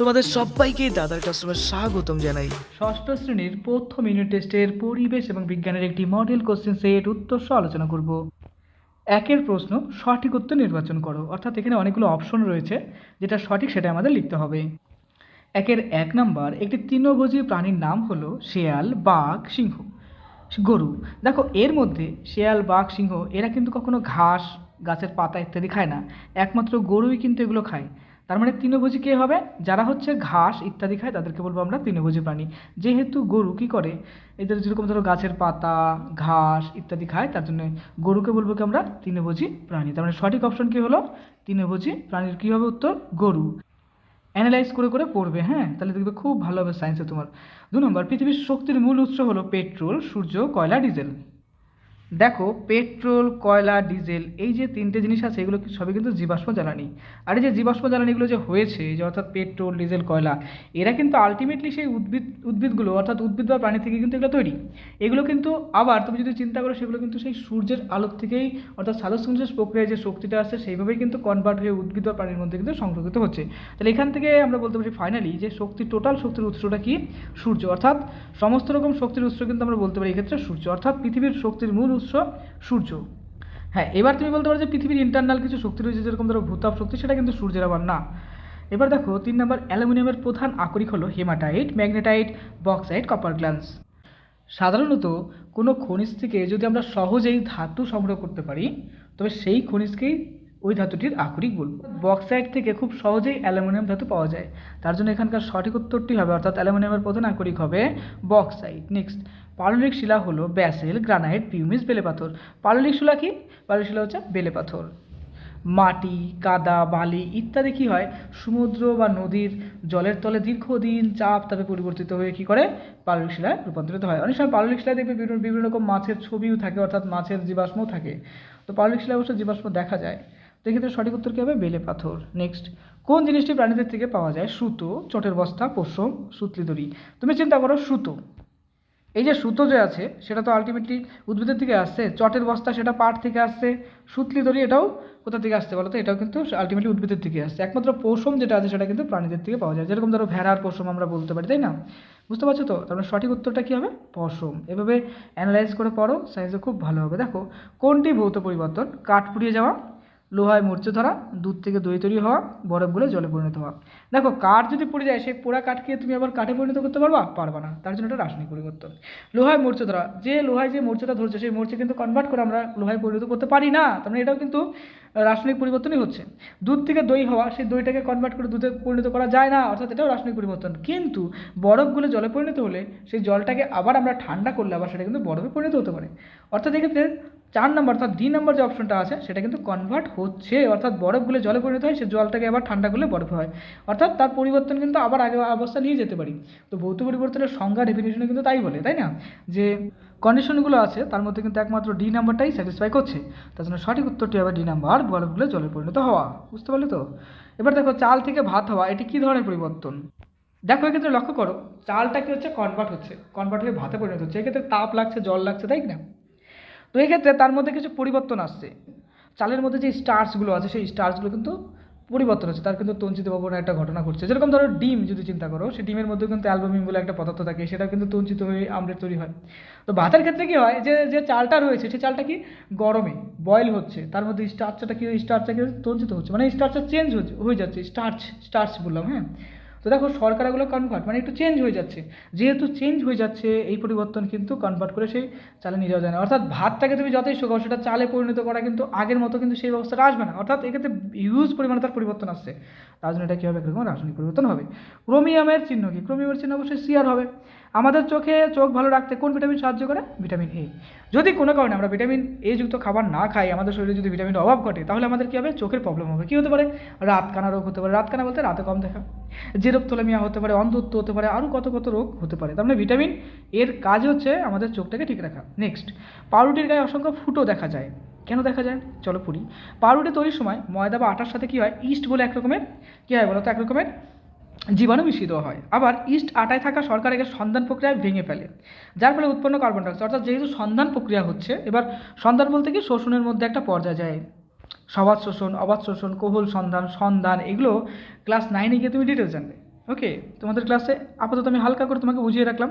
তোমাদের সবাইকে দাদার কাস্টমার স্বাগতম জানাই। ষষ্ঠ শ্রেণির প্রথম ইউনিট টেস্টের পরিবেশ এবং বিজ্ঞানের একটি মডেল কোশ্চেন সেট উত্তর সহ আলোচনা করব। একের প্রশ্ন, সঠিক উত্তর নির্বাচন করো। অর্থাৎ এখানে অনেকগুলো অপশন রয়েছে, যেটা সঠিক সেটা আমাদের লিখতে হবে। একের এক নাম্বার একটি তৃণভোজী প্রাণীর নাম হলো শেয়াল, বাঘ, সিংহ, গরু। দেখো, এর মধ্যে শেয়াল, বাঘ, সিংহ, এরা কিন্তু কখনো ঘাস, গাছের পাতা ইত্যাদি খায় না। একমাত্র গরুই কিন্তু এগুলো খায়। তার মানে তৃণভোজী কে হবে? যারা হচ্ছে ঘাস ইত্যাদি খায়, তাদেরকে বলব আমরা তৃণভোজী প্রাণী। যেহেতু গরু কি করে? এদের যেরকম ধরো গাছের পাতা, ঘাস ইত্যাদি খায়, তার জন্য গরুকে বলব কি আমরা তৃণভোজী প্রাণী। তার মানে সঠিক অপশন কি হলো? তৃণভোজী প্রাণীর কী হবে উত্তর? গরু। অ্যানালাইজ করে করে পড়বে হ্যাঁ? তাহলে দেখবে খুব ভালো হবে সায়েন্সে তোমার। দু নম্বর, পৃথিবীর শক্তির মূল উৎস হলো পেট্রোল, সূর্য, কয়লা, ডিজেল। দেখো, পেট্রোল, কয়লা, ডিজেল, এই যে তিনটে জিনিস আছে, এগুলো সবই কিন্তু জীবাশ্ম জ্বালানি। আর এই যে জীবাশ্ম জ্বালানিগুলো যে হয়েছে, যে অর্থাৎ পেট্রোল, ডিজেল, কয়লা, এরা কিন্তু আলটিমেটলি সেই উদ্ভিদ, উদ্ভিদগুলো, অর্থাৎ উদ্ভিদ বা প্রাণী থেকে কিন্তু এগুলো তৈরি। এগুলো কিন্তু আবার তুমি যদি চিন্তা করো, সেগুলো কিন্তু সেই সূর্যের আলোর থেকেই, অর্থাৎ সালোকসংশ্লেষ প্রক্রিয়ায় যে শক্তিটা আছে, সেইভাবেই কিন্তু কনভার্ট হয়ে উদ্ভিদ বা প্রাণীর মধ্যে কিন্তু সংরক্ষিত হচ্ছে। তাহলে এখান থেকে আমরা বলতে পারি ফাইনালি যে শক্তির টোটাল শক্তির উৎসটা কি? সূর্য। অর্থাৎ সমস্ত রকম শক্তির উৎস কিন্তু আমরা বলতে পারি এক্ষেত্রে সূর্য। অর্থাৎ পৃথিবীর শক্তির মূল উৎস সূর্য। হ্যাঁ এবার তুমি বলতে পারো যে পৃথিবীর ইন্টারনাল কিছু শক্তি রয়েছে যেরকম ধরো ভূতাপ শক্তি, সেটা কিন্তু সূর্যের, আবার না। এবার দেখো, তিন নম্বর অ্যালুমিনিয়ামের প্রধান আকরিক হলো hematite, magnetite, bauxite, copper glance. সাধারণত কোনো খনিজ থেকে যদি আমরা সহজেই ধাতু সংগ্রহ করতে পারি, তবে সেই খনিজকেই ওই ধাতুটির আকরিক বলব। বক্সাইট থেকে খুব সহজেই অ্যালুমিনিয়াম ধাতু পাওয়া যায়। তার জন্য এখানকার সঠিক উত্তরটি হবে, অর্থাৎ অ্যালুমিনিয়ামের প্রধান আকরিক হবে বক্সাইট। নেক্সট পাললিক শিলা হলো ব্যাসেল, গ্রানাইট, পিউমিস, বেলে পাথর। পাললিক শিলা কি? পাললিক শিলা হচ্ছে বেলে পাথর। মাটি, কাদা, বালি ইত্যাদি কি হয়? সমুদ্র বা নদীর জলের তলে দীর্ঘদিন চাপ তাপে পরিবর্তিত হয়ে কি করে? পাললিক শিলায় রূপান্তরিত হয়। অনেক সময় পাললিক শিলায় দেখবে বিভিন্ন বিভিন্ন রকম মাছের ছবিও থাকে, অর্থাৎ মাছের জীবাশ্মও থাকে। তো পাললিক শিলায় অবশ্য জীবাশ্ম দেখা যায়। তো এক্ষেত্রে সঠিক উত্তর কী হবে? বেলে পাথর। নেক্সট কোন জিনিসটি প্রাণীদের থেকে পাওয়া যায়? সুতো, চটের বস্তা, পশম, সুতলি দড়ি। তুমি চিন্তা করো, সুতো। এই যে সুতো যে আছে, সেটা তো আলটিমেটলি উদ্ভিদের থেকে আসছে, চটের বস্তা সেটা পাট থেকে আসছে, সুতলি দড়ি এটাও কোথা থেকে আসছে বলো তো এটাও কিন্তু আলটিমেটলি উদ্ভিদের থেকে আসছে। একমাত্র পশম যেটা আছে, সেটা কিন্তু প্রাণীদের থেকে পাওয়া যায়। যেরকম ধরো ভেড়ার পশম আমরা বলতে পারি, তাই না? বুঝতে পারছ তো? তার মানে সঠিক উত্তরটা কী হবে? পশম এভাবে অ্যানালাইজ করে পড়ো সাইজে খুব ভালো হবে। দেখো, কোনটি ভৌত পরিবর্তন? কাঠ পুড়িয়ে যাওয়া লোহায় মরচে ধরা, দুধ থেকে দই তৈরি হওয়া, বরফ বরফগুলো জলে পরিণত হওয়া। দেখো, কাঠ যদি পড়ে যায়, সেই পোড়া কাঠকে তুমি আবার কাঠে পরিণত করতে পারবা? পারবা না। তার জন্য এটা রাসায়নিক পরিবর্তন। লোহায় মরচে ধরা। যে লোহায় যে মরচেটা ধরছে, সেই মরচে কিন্তু কনভার্ট করে আমরা লোহায় পরিণত করতে পারি না। তার মানে এটাও কিন্তু রাসায়নিক পরিবর্তনই হচ্ছে। দুধ থেকে দই হওয়া, সেই দইটাকে কনভার্ট করে দুধে পরিণত করা যায় না। অর্থাৎ এটাও রাসায়নিক পরিবর্তন। কিন্তু বরফগুলো জলে পরিণত হলে, সেই জলটাকে আবার আমরা ঠান্ডা করলে আবার সেটা কিন্তু বরফে পরিণত হতে পারে। অর্থাৎ এক্ষেত্রে চার নম্বর অর্থাৎ ডি নম্বর যে অপশনটা আছে, সেটা কিন্তু কনভার্ট হচ্ছে। অর্থাৎ বরফগুলো জলে পরিণত হয়, সে জলটাকে আবার ঠান্ডা করলে বরফ হয়। অর্থাৎ তার পরিবর্তন কিন্তু আবার আগে অবস্থা নিয়ে যেতে পারি। তো ভৌত পরিবর্তনের সংজ্ঞা ডেফিনেশনে কিন্তু তাই বলে, তাই না? যে কন্ডিশনগুলো আছে, তার মধ্যে কিন্তু একমাত্র ডি নাম্বারটাই স্যাটিসফাই করছে। তার জন্য সঠিক উত্তরটি হবে ডি নাম্বার বরফগুলো জলে পরিণত হওয়া। বুঝতে পারলে তো? এবার দেখো, চাল থেকে ভাত হওয়া, এটি কী ধরনের পরিবর্তন? দেখো, এক্ষেত্রে লক্ষ্য করো, চালটা কি হচ্ছে? কনভার্ট হচ্ছে। কনভার্ট হয়ে ভাতে পরিণত হচ্ছে। এক্ষেত্রে তাপ লাগছে, জল লাগছে, তাই না? তো এক্ষেত্রে তার মধ্যে কিছু পরিবর্তন আসছে। চালের মধ্যে যে স্টার্চগুলো আছে, সেই স্টার্চগুলো কিন্তু পরিবর্তন হচ্ছে। তার কিন্তু তঞ্চিত ভবনে একটা ঘটনা ঘটছে। যেরকম ধরো ডিম যদি চিন্তা করো সেই ডিমের মধ্যে কিন্তু অ্যালবামিন বলে একটা পদার্থ থাকে সেটা কিন্তু তঞ্চিত হয়ে আমলেট তৈরি হয়। তো ভাতের ক্ষেত্রে কি হয়, যে যে চালটা রয়েছে সেই চালটা কি গরমে বয়েল হচ্ছে। তার মধ্যে স্টার্চটা কি স্টার্চটা কি তঞ্চিত হচ্ছে। মানে স্টার্চটা চেঞ্জ হচ্ছে, হয়ে যাচ্ছে। স্টার্চ স্টার্চ বললাম হ্যাঁ? তো দেখো সরকার এগুলো কনভার্ট মানে একটু চেঞ্জ হয়ে যাচ্ছে। যেহেতু চেঞ্জ হয়ে যাচ্ছে, এই পরিবর্তন কিন্তু কনভার্ট করে সেই চালে নিয়ে যাওয়া যায় না। অর্থাৎ ভাতটাকে তুমি যতই শুকাও, সেটা চালে পরিণত করা কিন্তু আগের মতো কিন্তু সেই ব্যবস্থাটা আসবে না। অর্থাৎ এক্ষেত্রে হিউজ পরিমাণে তার পরিবর্তন আসছে। তার জন্য এটা কী হবে একরকম রাসায়নিক পরিবর্তন হবে? ক্রোমিয়ামের চিহ্ন কি? ক্রোমিয়ামের চিহ্ন অবশ্যই সিআর হবে। আমাদের চোখে চোখ ভালো রাখতে কোন ভিটামিন সাহায্য করে? ভিটামিন এ যদি কোনো কারণে আমরা ভিটামিন এ যুক্ত খাবার না খাই, আমাদের শরীরে যদি ভিটামিনের অভাব ঘটে, তাহলে আমাদের কী হবে? চোখের প্রবলেম হবে। কী হতে পারে? রাতকানা রোগ হতে পারে। রাতকানা বলতে রাতে কম দেখা। জেরোপথোলেমিয়া হতে পারে, অন্ধত্ব হতে পারে আরও কত কত রোগ হতে পারে। তার মানে ভিটামিন এর কাজ হচ্ছে আমাদের চোখটাকে ঠিক রাখা। নেক্সট পাউরুটির গায়ে অসংখ্য ফুটো দেখা যায়। কেন দেখা যায়? চলো পড়ি। পাউরুটি তৈরির সময় ময়দা বা আটার সাথে কী হয়? ইস্ট বলে এক রকমের। কী হয় বলো তো এক রকমের জীবাণু দেওয়া হয়। আবার ইস্ট আটায় থাকা সরকার একে সন্ধান প্রক্রিয়ায় ভেঙে ফেলে। যার ফলে উৎপন্ন কার্বন ডাইঅক্সাইড অর্থাৎ যেহেতু সন্ধান প্রক্রিয়া হচ্ছে, এবার সন্ধান বলতে কি শোষণের মধ্যে একটা পর্যায়ে যায়। সবাদ শোষণ অবাধ শোষণ, কোহল সন্ধান সন্ধান, এগুলো ক্লাস নাইনে গিয়ে তুমি ডিটেলস জানবে। ওকে তোমাদের ক্লাসে আপাতত আমি হালকা করে তোমাকে বুঝিয়ে রাখলাম।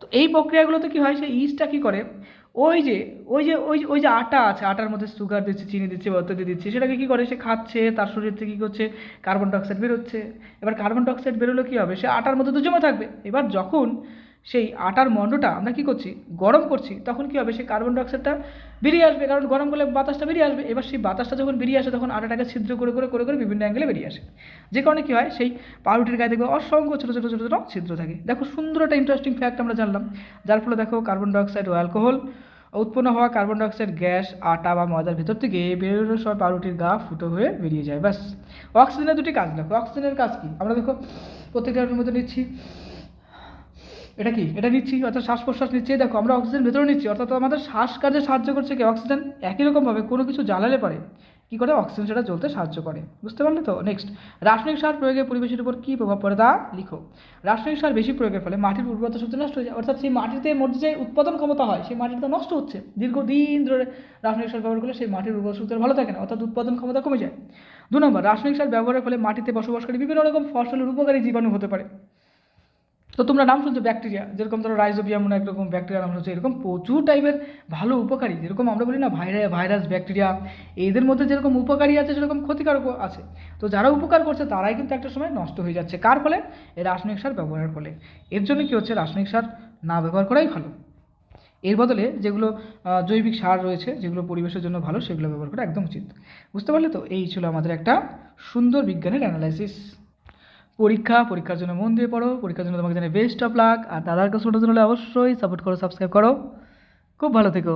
তো এই প্রক্রিয়াগুলোতে কী হয়, সেই ইস্টটা কী করে? ওই যে ওই যে, ওই ওই যে আটা আছে, আটার মধ্যে সুগার দিচ্ছে, চিনি দিচ্ছে বা অত্যাদি দিচ্ছে, সেটাকে কী করে? সে খাচ্ছে, তার শরীর থেকে কী করছে? কার্বন ডাইঅক্সাইড বেরোচ্ছে। এবার কার্বন ডাইঅক্সাইড বেরোলে কী হবে? সে আটার মধ্যে তো জমে থাকবে। এবার যখন সেই আটার মণ্ডটা আমরা কী করছি? গরম করছি। তখন কী হবে? সেই কার্বন ডাইঅক্সাইডটা বেরিয়ে আসবে। কারণ গরম করলে বাতাসটা বেরিয়ে আসবে। এবার সেই বাতাসটা যখন বেরিয়ে আসে, তখন আটাটাকে ছিদ্র করে করে করে করে বিভিন্ন অ্যাঙ্গেলে বেরিয়ে আসে। যে কারণে কী হয়? সেই পাউরুটির গায়ে দেখবে অসংখ্য ছোটো ছোটো ছোটো ছোটো ছিদ্র থাকে। দেখো সুন্দর একটা ইন্টারেস্টিং ফ্যাক্ট আমরা জানলাম। যার ফলে দেখো কার্বন ডাইঅক্সাইড ও অ্যালকোহল উৎপন্ন হওয়া কার্বন ডাইঅক্সাইড গ্যাস, আটা বা ময়দার ভেতর থেকে বেরোনোর সময় পাউরুটির গা ফুটো হয়ে বেরিয়ে যায়। ব্যাস। অক্সিজেনের দুটি কাজ দেখো। অক্সিজেনের কাজ কি? আমরা দেখো প্রত্যেকটার মধ্যে নিচ্ছি। এটা কি? এটা নিচ্ছি, অর্থাৎ শ্বাস প্রশ্বাস নিচ্ছি দেখো, আমরা অক্সিজেন ভেতরে নিচ্ছি, অর্থাৎ আমাদের শ্বাস কাজে সাহায্য করছে কি? অক্সিজেন একই রকমভাবে কোনো কিছু জ্বালালে পারে। কী করে? অক্সিজেন সেটা জ্বলতে সাহায্য করে। বুঝতে পারলে তো? নেক্সট রাসায়নিক সার প্রয়োগে পরিবেশের উপর কী প্রভাব পড়ে তা লিখো। রাসায়নিক সার বেশি প্রয়োগের ফলে মাটির উর্বরতা শক্তি নষ্ট হয়ে যায়। অর্থাৎ সেই মাটিতে মধ্যে যে উৎপাদন ক্ষমতা হয়, সেই মাটিটা নষ্ট হচ্ছে। দীর্ঘদিন ধরে রাসায়নিক সার ব্যবহার করলে সেই মাটির উর্বর শক্তি ভালো থাকে না, অর্থাৎ উৎপাদন ক্ষমতা কমে যায়। দু নম্বর, রাসায়নিক সার ব্যবহারের ফলে মাটিতে বসবাসকারী বিভিন্ন রকম ফসলের উপকারী জীবাণু হতে পারে। তো তোমরা নাম শুনছো ব্যাকটেরিয়া, যেরকম ধরো রাইজোবিয়াম মনে একরকম ব্যাকটেরিয়া নাম শুনছো, এরকম প্রচুর টাইপের ভালো উপকারী, যেরকম আমরা বলি না ভাইরাস ভাইরাস, ব্যাকটেরিয়া, এদের মধ্যে যেরকম উপকারী আছে সেরকম ক্ষতিকারকও আছে। তো যারা উপকার করছে তারাই কিন্তু একটা সময় নষ্ট হয়ে যাচ্ছে। কার ফলে? এই রাসায়নিক সার ব্যবহারের ফলে। এর জন্য কী হচ্ছে? রাসায়নিক সার না ব্যবহার করাই ভালো। এর বদলে যেগুলো জৈবিক সার রয়েছে, যেগুলো পরিবেশের জন্য ভালো, সেগুলো ব্যবহার করা একদম উচিত। বুঝতে পারলে তো? এই ছিল আমাদের একটা সুন্দর বিজ্ঞানের অ্যানালাইসিস পরীক্ষা, পরীক্ষার জন্য মন দিয়ে পড়ো, পরীক্ষার জন্য তোমাকে জানি বেস্ট অফ লাক আর দাদার কাছে জন্য অবশ্যই সাপোর্ট করো সাবস্ক্রাইব করো। খুব ভালো থেকো।